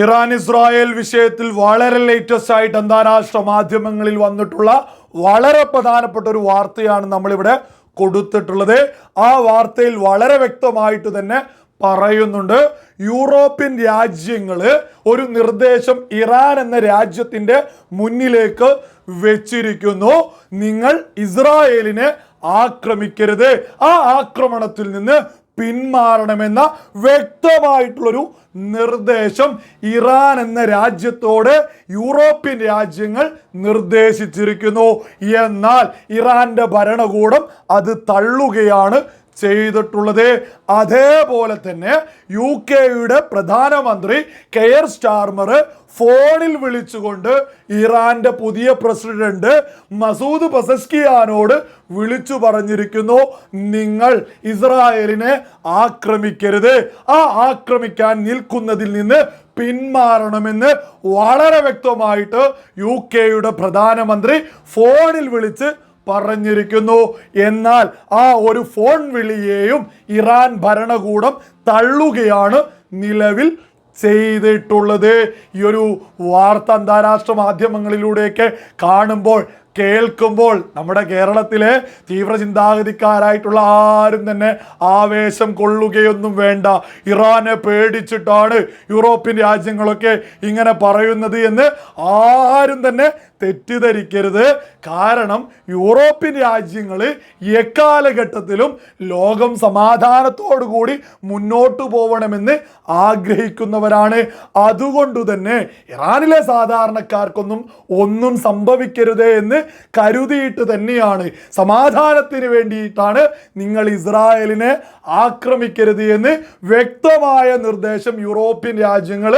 Iran Israel വിഷയത്തിൽ വളരെ latest ആയിട്ട് അന്താരാഷ്ട്ര മാധ്യമങ്ങളിൽ വന്നിട്ടുള്ള വളരെ പ്രധാനപ്പെട്ട ഒരു വാർത്തയാണ് നമ്മളിവിടെ കൊടുത്തിട്ടുള്ളത്. ആ വാർത്തയിൽ വളരെ വ്യക്തമായിട്ട് തന്നെ പറയുന്നുണ്ട്. യൂറോപ്യൻ രാജ്യങ്ങൾ ഒരു നിർദ്ദേശം ഇറാൻ എന്ന രാജ്യത്തിന്റെ മുന്നിലേക്ക് വെച്ചിരിക്കുന്നു. നിങ്ങൾ ഇസ്രായേലിനെ ആക്രമിക്കരുത്. ആ ആക്രമണത്തിൽ നിന്ന് പിന്മാറണമെന്ന വ്യക്തമായിട്ടുള്ളൊരു നിർദ്ദേശം ഇറാൻ എന്ന രാജ്യത്തോട് യൂറോപ്യൻ രാജ്യങ്ങൾ നിർദ്ദേശിച്ചിരിക്കുന്നു. എന്നാൽ ഇറാന്റെ ഭരണകൂടം അത് തള്ളുകയാണ് ചെയ്തിട്ടുള്ളത്. അതേപോലെ തന്നെ യു കെയുടെ പ്രധാനമന്ത്രി കെയർ സ്റ്റാർമർ ഫോണിൽ വിളിച്ചുകൊണ്ട് ഇറാന്റെ പുതിയ പ്രസിഡന്റ് മസൂദ് പസസ്കിയാനോട് വിളിച്ചു പറഞ്ഞിരിക്കുന്നു നിങ്ങൾ ഇസ്രായേലിനെ ആക്രമിക്കരുത്. ആ ആക്രമിക്കാൻ നിൽക്കുന്നതിൽ നിന്ന് പിന്മാറണമെന്ന് വളരെ വ്യക്തമായിട്ട് യു കെയുടെ പ്രധാനമന്ത്രി ഫോണിൽ വിളിച്ച് പറഞ്ഞിരിക്കുന്നു. എന്നാൽ ആ ഒരു ഫോൺ വിളിയെയും ഇറാൻ ഭരണകൂടം തള്ളുകയാണ് നിലവിൽ ചെയ്തിട്ടുള്ളത്. ഈ ഒരു വാർത്ത അന്താരാഷ്ട്ര മാധ്യമങ്ങളിലൂടെയൊക്കെ കാണുമ്പോൾ കേൾക്കുമ്പോൾ നമ്മുടെ കേരളത്തിലെ തീവ്ര ചിന്താഗതിക്കാരായിട്ടുള്ള ആരും തന്നെ ആവേശം കൊള്ളുകയൊന്നും വേണ്ട. ഇറാനെ പേടിച്ചിട്ടാണ് യൂറോപ്യൻ രാജ്യങ്ങളൊക്കെ ഇങ്ങനെ പറയുന്നത് എന്ന് ആരും തന്നെ തെറ്റിദ്ധരിക്കരുത്. കാരണം യൂറോപ്യൻ രാജ്യങ്ങൾ എക്കാലഘട്ടത്തിലും ലോകം കൂടി മുന്നോട്ട് പോകണമെന്ന് ആഗ്രഹിക്കുന്നവരാണ്. അതുകൊണ്ട് തന്നെ ഇറാനിലെ സാധാരണക്കാർക്കൊന്നും ഒന്നും സംഭവിക്കരുത് എന്ന് കരുതിയിട്ട് തന്നെയാണ്. സമാധാനത്തിന് വേണ്ടിയിട്ടാണ് നിങ്ങൾ ഇസ്രായേലിനെ ആക്രമിക്കരുത് എന്ന് വ്യക്തമായ നിർദ്ദേശം യൂറോപ്യൻ രാജ്യങ്ങൾ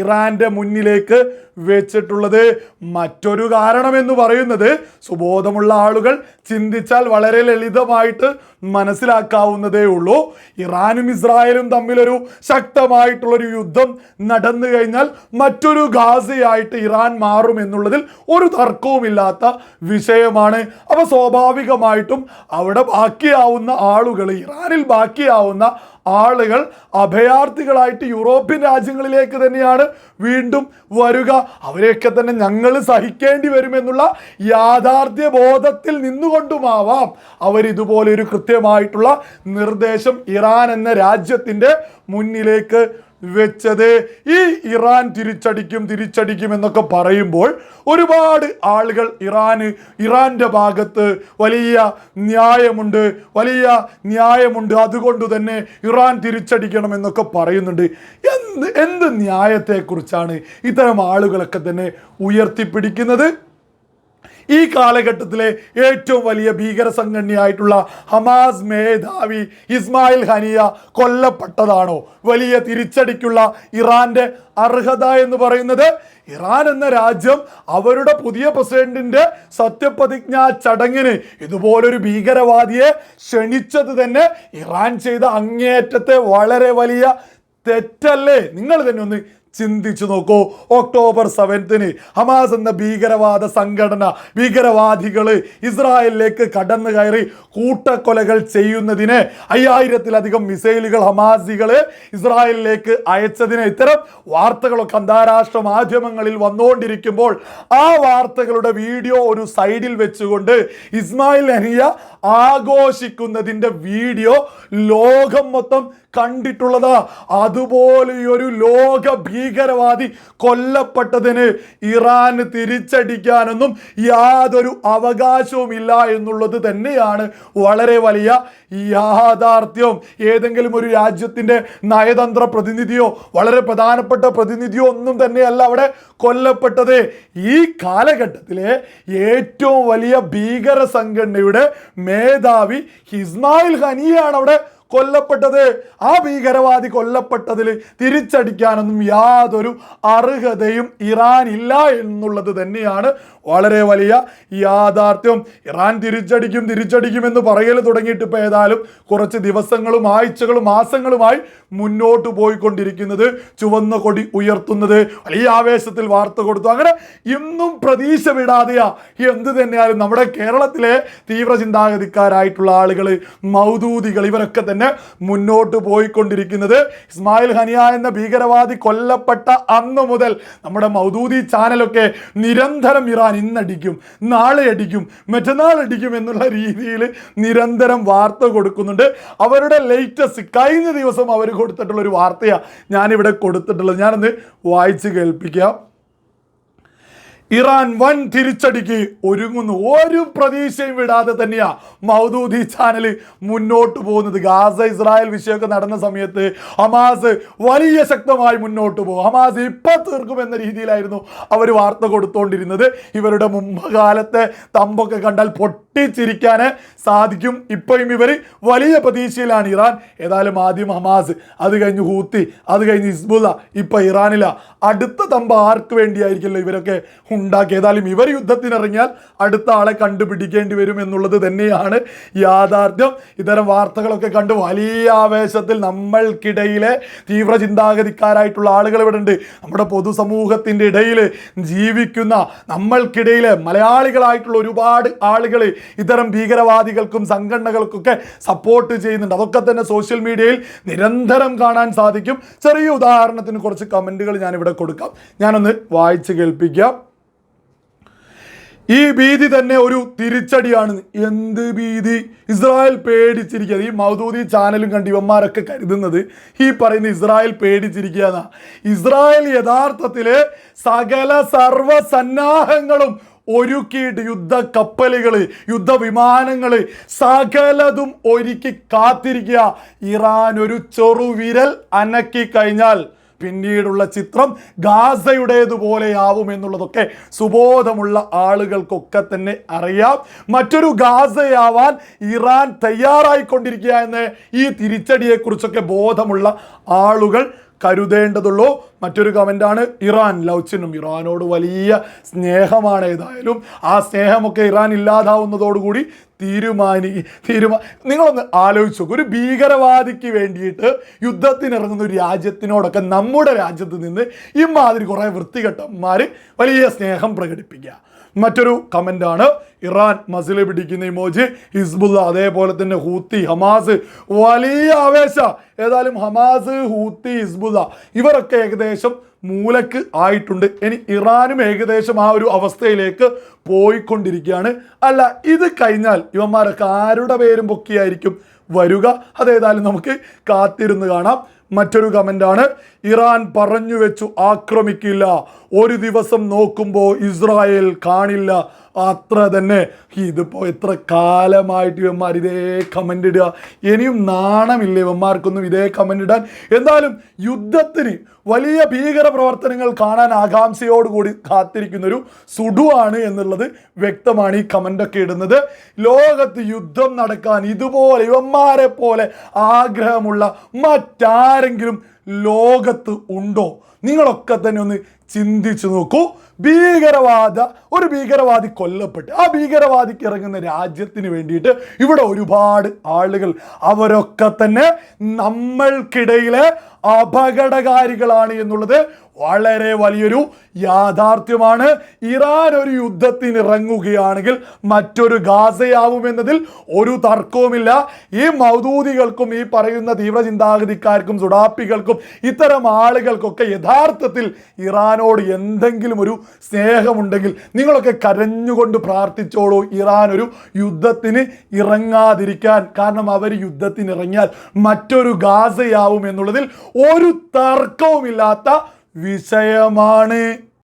ഇറാന്റെ മുന്നിലേക്ക് വെച്ചിട്ടുള്ളത്. മറ്റൊരു കാരണം എന്ന് പറയുന്നത് സുബോധമുള്ള ആളുകൾ ചിന്തിച്ചാൽ വളരെ ലളിതമായിട്ട് മനസ്സിലാക്കാവുന്നതേ ഉള്ളൂ. ഇറാനും ഇസ്രായേലും തമ്മിലൊരു ശക്തമായിട്ടുള്ളൊരു യുദ്ധം നടന്നു കഴിഞ്ഞാൽ മറ്റൊരു ഗാസയായിട്ട് ഇറാൻ മാറും എന്നുള്ളതിൽ ഒരു തർക്കവുമില്ലാത്ത വിഷയമാണ്. അപ്പോൾ സ്വാഭാവികമായിട്ടും അവിടെ ബാക്കിയാവുന്ന ആളുകൾ ഇറാനിൽ ബാക്കിയാവുന്ന ആളുകൾ അഭയാർത്ഥികളായിട്ട് യൂറോപ്യൻ രാജ്യങ്ങളിലേക്ക് തന്നെയാണ് വീണ്ടും വരിക. അവരെയൊക്കെ തന്നെ ഞങ്ങൾ സഹിക്കേണ്ടി വരുമെന്നുള്ള യാഥാർത്ഥ്യ ബോധത്തിൽ നിന്നുകൊണ്ടുമാവാം അവർ ഇതുപോലെ ഒരു കൃത്യമായിട്ടുള്ള നിർദ്ദേശം ഇറാൻ എന്ന രാജ്യത്തിന്റെ മുന്നിലേക്ക് വെച്ചത്. ഈ ഇറാൻ തിരിച്ചടിക്കും തിരിച്ചടിക്കും എന്നൊക്കെ പറയുമ്പോൾ ഒരുപാട് ആളുകൾ ഇറാന് ഇറാന്റെ ഭാഗത്ത് വലിയ ന്യായമുണ്ട് വലിയ ന്യായമുണ്ട്. അതുകൊണ്ട് തന്നെ ഇറാൻ തിരിച്ചടിക്കണം എന്നൊക്കെ പറയുന്നുണ്ട്. എന്ത് എന്ത് ന്യായത്തെക്കുറിച്ചാണ് ഇത്തരം ആളുകളൊക്കെ തന്നെ ഉയർത്തിപ്പിടിക്കുന്നത്? ഈ കാലഘട്ടത്തിലെ ഏറ്റവും വലിയ ഭീകര സംഘടനയായിട്ടുള്ള ഹമാസ് മേധാവി ഇസ്മായിൽ ഹനിയ കൊല്ലപ്പെട്ടതാണോ? വലിയ തിരിച്ചടിക്കുള്ള ഇറാന്റെ അർഹത എന്ന് പറയുന്നത് ഇറാൻ എന്ന രാജ്യം അവരുടെ പുതിയ പ്രസിഡന്റിന്റെ സത്യപ്രതിജ്ഞാ ചടങ്ങിന് ഇതുപോലൊരു ഭീകരവാദിയെ ക്ഷണിച്ചത് തന്നെ ഇറാൻ ചെയ്ത അങ്ങേയറ്റത്തെ വളരെ വലിയ തെറ്റല്ലേ? നിങ്ങൾ തന്നെ ഒന്ന് ചിന്തിച്ചു നോക്കൂ. ഒക്ടോബർ സെവൻത്തിന് ഹമാസ് എന്ന ഭീകരവാദ സംഘടന ഭീകരവാദികൾ ഇസ്രായേലിലേക്ക് കടന്നു കയറി കൂട്ടക്കൊലകൾ ചെയ്യുന്നതിന് അയ്യായിരത്തിലധികം മിസൈലുകൾ ഹമാസികൾ ഇസ്രായേലിലേക്ക് അയച്ചതിന് ഇത്തരം വാർത്തകളൊക്കെ അന്താരാഷ്ട്ര മാധ്യമങ്ങളിൽ വന്നുകൊണ്ടിരിക്കുമ്പോൾ ആ വാർത്തകളുടെ വീഡിയോ ഒരു സൈഡിൽ വെച്ചുകൊണ്ട് ഇസ്മായിൽ അനിയ ആഘോഷിക്കുന്നതിന്റെ വീഡിയോ ലോകം മൊത്തം കണ്ടിട്ടുള്ളതാ? അതുപോലെ ഒരു ലോക ഭീകരവാദി കൊല്ലപ്പെട്ടതിന് ഇറാന് തിരിച്ചടിക്കാനൊന്നും യാതൊരു അവകാശവും ഇല്ല എന്നുള്ളത് തന്നെയാണ് വളരെ വലിയ യാഥാർത്ഥ്യം. ഏതെങ്കിലും ഒരു രാജ്യത്തിന്റെ നയതന്ത്ര പ്രതിനിധിയോ വളരെ പ്രധാനപ്പെട്ട പ്രതിനിധിയോ ഒന്നും തന്നെയല്ല അവിടെ കൊല്ലപ്പെട്ടത്. ഈ കാലഘട്ടത്തിലെ ഏറ്റവും വലിയ ഭീകര സംഘടനയുടെ മേധാവി ഹിസ്മായിൽ ഹനിയാണ് അവിടെ കൊല്ലപ്പെട്ടത്. ആ ഭീകരവാദി കൊല്ലപ്പെട്ടതിൽ തിരിച്ചടിക്കാനൊന്നും യാതൊരു അർഹതയും ഇറാൻ ഇല്ല എന്നുള്ളത് തന്നെയാണ് വളരെ വലിയ യാഥാർത്ഥ്യം. ഇറാൻ തിരിച്ചടിക്കും തിരിച്ചടിക്കും എന്ന് പറയൽ തുടങ്ങിയിട്ട് ഇപ്പോൾ ഏതായാലും കുറച്ച് ദിവസങ്ങളും ആഴ്ചകളും മാസങ്ങളുമായി മുന്നോട്ട് പോയിക്കൊണ്ടിരിക്കുന്നത് ചുവന്ന കൊടി ഉയർത്തുന്നത് വലിയ ആവേശത്തിൽ വാർത്ത കൊടുത്തു. അങ്ങനെ ഇന്നും പ്രതീക്ഷ വിടാതെയാ എന്ത് തന്നെയാലും നമ്മുടെ കേരളത്തിലെ തീവ്ര ചിന്താഗതിക്കാരായിട്ടുള്ള ആളുകൾ മൗദൂദികൾ ഇവരൊക്കെ തന്നെ തന്നെ മുന്നോട്ട് പോയിക്കൊണ്ടിരിക്കുന്നത്. ഇസ്മായിൽ ഹനിയ എന്ന ഭീകരവാദി കൊല്ലപ്പെട്ട അന്ന് മുതൽ നമ്മുടെ മൗദൂദി ചാനലൊക്കെ നിരന്തരം ഇറാൻ ഇന്നടിക്കും നാളെ അടിക്കും മറ്റന്നാൾ അടിക്കും എന്നുള്ള രീതിയിൽ നിരന്തരം വാർത്ത കൊടുക്കുന്നുണ്ട്. അവരുടെ ലേറ്റസ്റ്റ് കഴിഞ്ഞ ദിവസം അവർ കൊടുത്തിട്ടുള്ള ഒരു വാർത്തയാണ് ഞാനിവിടെ കൊടുത്തിട്ടുള്ളത്. ഞാനൊന്ന് വായിച്ച് കേൾപ്പിക്കാം. ഇറാൻ വൻ തിരിച്ചടിക്ക് ഒരുങ്ങുന്നു. ഒരു പ്രതീക്ഷയും വിടാതെ തന്നെയാ മൗദൂദി ചാനൽ മുന്നോട്ട് പോകുന്നത്. ഗാസ ഇസ്രായേൽ വിഷയമൊക്കെ നടന്ന സമയത്ത് ഹമാസ് വലിയ ശക്തമായി മുന്നോട്ട് പോകും. ഹമാസ് ഇപ്പൊ തീർക്കുമെന്ന രീതിയിലായിരുന്നു അവർ വാർത്ത കൊടുത്തുകൊണ്ടിരുന്നത് ഇവരുടെ മുമ്പ് കാലത്തെ തമ്പൊക്കെ കണ്ടാൽ പൊട്ടിച്ചിരിക്കാൻ സാധിക്കും. ഇപ്പോഴും ഇവർ വലിയ പ്രതീക്ഷയിലാണ് ഇറാൻ. ഏതായാലും ആദ്യം ഹമാസ് അത് കഴിഞ്ഞ് ഹൂത്തി അത് കഴിഞ്ഞ് ഹിസ്ബുല്ല ഇപ്പൊ ഇറാനില. അടുത്ത തമ്പ ആർക്ക് വേണ്ടിയായിരിക്കല്ലോ ഇവരൊക്കെ ഉണ്ടാക്കി. ഏതായാലും ഇവർ യുദ്ധത്തിനിറങ്ങിയാൽ അടുത്ത ആളെ കണ്ടുപിടിക്കേണ്ടി വരും എന്നുള്ളത് തന്നെയാണ് യാഥാർത്ഥ്യം. ഇത്തരം വാർത്തകളൊക്കെ കണ്ട് വലിയ ആവേശത്തിൽ നമ്മൾക്കിടയിലെ തീവ്ര ചിന്താഗതിക്കാരായിട്ടുള്ള ആളുകൾ ഇവിടെ ഉണ്ട് നമ്മുടെ പൊതുസമൂഹത്തിന്റെ ഇടയിൽ ജീവിക്കുന്ന നമ്മൾക്കിടയിലെ മലയാളികളായിട്ടുള്ള ഒരുപാട് ആളുകൾ ഇത്തരം ഭീകരവാദികൾക്കും സംഘടനകൾക്കൊക്കെ സപ്പോർട്ട് ചെയ്യുന്നുണ്ട്. അതൊക്കെ തന്നെ സോഷ്യൽ മീഡിയയിൽ നിരന്തരം കാണാൻ സാധിക്കും. ചെറിയ ഉദാഹരണത്തിന് കുറച്ച് കമന്റുകൾ ഞാനിവിടെ കൊടുക്കാം. ഞാനൊന്ന് വായിച്ച് കേൾപ്പിക്കാം. ഈ ഭീതി തന്നെ ഒരു തിരിച്ചടിയാണ്. എന്ത് ഭീതി? ഇസ്രായേൽ പേടിച്ചിരിക്കുക ഈ മൗദൂദി ചാനലും കണ്ട് ഇവന്മാരൊക്കെ കരുതുന്നത് ഈ പറയുന്ന ഇസ്രായേൽ പേടിച്ചിരിക്കുക എന്നാ ഇസ്രായേൽ യഥാർത്ഥത്തിൽ സകല സർവസന്നാഹങ്ങളും ഒരുക്കിയിട്ട് യുദ്ധ കപ്പലുകൾ യുദ്ധവിമാനങ്ങൾ സകലതും ഒരുക്കി കാത്തിരിക്കുക. ഇറാൻ ഒരു ചെറുവിരൽ അനക്കി കഴിഞ്ഞാൽ പിന്നീടുള്ള ചിത്രം ഗാസയുടേതുപോലെയാവും എന്നുള്ളതൊക്കെ സുബോധമുള്ള ആളുകൾക്കൊക്കെ തന്നെ അറിയാം. മറ്റൊരു ഗാസയാവാൻ ഇറാൻ തയ്യാറായിക്കൊണ്ടിരിക്കുക എന്ന് ഈ തിരിച്ചടിയെക്കുറിച്ചൊക്കെ ബോധമുള്ള ആളുകൾ കരുതേണ്ടതുള്ളൂ. മറ്റൊരു കമന്റാണ് ഇറാൻ ലൗച്ചിനും ഇറാനോട് വലിയ സ്നേഹമാണ് ഏതായാലും. ആ സ്നേഹമൊക്കെ ഇറാൻ ഇല്ലാതാവുന്നതോടുകൂടി തീരുമാനി തീരുമാ നിങ്ങളൊന്ന് ആലോചിച്ച് നോക്കും. ഒരു ഭീകരവാദിക്ക് വേണ്ടിയിട്ട് യുദ്ധത്തിനിറങ്ങുന്ന ഒരു രാജ്യത്തിനോടൊക്കെ നമ്മുടെ രാജ്യത്ത് നിന്ന് ഇമാതിരി കുറേ വൃത്തികെട്ടന്മാർ വലിയ സ്നേഹം പ്രകടിപ്പിക്കുക. മറ്റൊരു കമന്റാണ് ഇറാൻ മസിൽ പിടിക്കുന്ന ഇമോജി ഹിസ്ബുല്ല അതേപോലെ തന്നെ ഹൂത്തി ഹമാസ്. വലിയ ആവേശ. ഏതായാലും ഹമാസ് ഹൂത്തി ഹിസ്ബുല്ല ഇവരൊക്കെ ഏകദേശം മൂലക്ക് ആയിട്ടുണ്ട്. ഇനി ഇറാനും ഏകദേശം ആ ഒരു അവസ്ഥയിലേക്ക് പോയിക്കൊണ്ടിരിക്കുകയാണ്. അല്ല ഇത് കഴിഞ്ഞാൽ ഇവന്മാരൊക്കെ ആരുടെ പേരും പൊക്കിയായിരിക്കും വരിക. അതേതായാലും നമുക്ക് കാത്തിരുന്ന് കാണാം. മറ്റൊരു കമന്റാണ് ഇറാൻ പറഞ്ഞു വെച്ചു ആക്രമിക്കില്ല. ഒരു ദിവസം നോക്കുമ്പോൾ ഇസ്രായേൽ കാണില്ല. അത്ര തന്നെ. ഇതിപ്പോൾ എത്ര കാലമായിട്ട് ഇവന്മാർ ഇതേ കമന്റ് ഇടുക. ഇനിയും നാണമില്ല ഇവന്മാർക്കൊന്നും ഇതേ കമന്റ് ഇടാൻ. എന്തായാലും യുദ്ധത്തിന് വലിയ ഭീകര പ്രവർത്തനങ്ങൾ കാണാൻ ആകാംക്ഷയോടുകൂടി കാത്തിരിക്കുന്നൊരു സുഡുവാണ് എന്നുള്ളത് വ്യക്തമാണ് ഈ കമന്റൊക്കെ ഇടുന്നത്. ലോകത്ത് യുദ്ധം നടക്കാൻ ഇതുപോലെ ഇവന്മാരെ പോലെ ആഗ്രഹമുള്ള മറ്റാരെങ്കിലും ലോകത്ത് ഉണ്ടോ? നിങ്ങളൊക്കെ തന്നെ ഒന്ന് ചിന്തിച്ചു നോക്കൂ. ഭീകരവാദ ഒരു ഭീകരവാദി കൊല്ലപ്പെട്ട് ആ ഭീകരവാദിക്ക് ഇറങ്ങുന്ന രാജ്യത്തിന് വേണ്ടിയിട്ട് ഇവിടെ ഒരുപാട് ആളുകൾ അവരൊക്കെ തന്നെ നമ്മൾക്കിടയിലെ അപകടകാരികളാണ് എന്നുള്ളത് വളരെ വലിയൊരു യാഥാർത്ഥ്യമാണ്. ഇറാൻ ഒരു യുദ്ധത്തിന് ഇറങ്ങുകയാണെങ്കിൽ മറ്റൊരു ഗാസയാവും എന്നതിൽ ഒരു തർക്കവുമില്ല. ഈ മൗദൂദികൾക്കും ഈ പറയുന്ന തീവ്രചിന്താഗതിക്കാർക്കും സുഡാപ്പികൾക്കും ഇത്തരം ആളുകൾക്കൊക്കെ യഥാർത്ഥത്തിൽ ഇറാനോട് എന്തെങ്കിലും ഒരു സ്നേഹമുണ്ടെങ്കിൽ നിങ്ങളൊക്കെ കരഞ്ഞുകൊണ്ട് പ്രാർത്ഥിച്ചോളൂ ഇറാൻ ഒരു യുദ്ധത്തിന് ഇറങ്ങാതിരിക്കാൻ. കാരണം അവർ യുദ്ധത്തിന് ഇറങ്ങിയാൽ മറ്റൊരു ഗാസയാവും എന്നുള്ളതിൽ ഒരു തർക്കവുമില്ലാത്ത വിഷയമാണ്.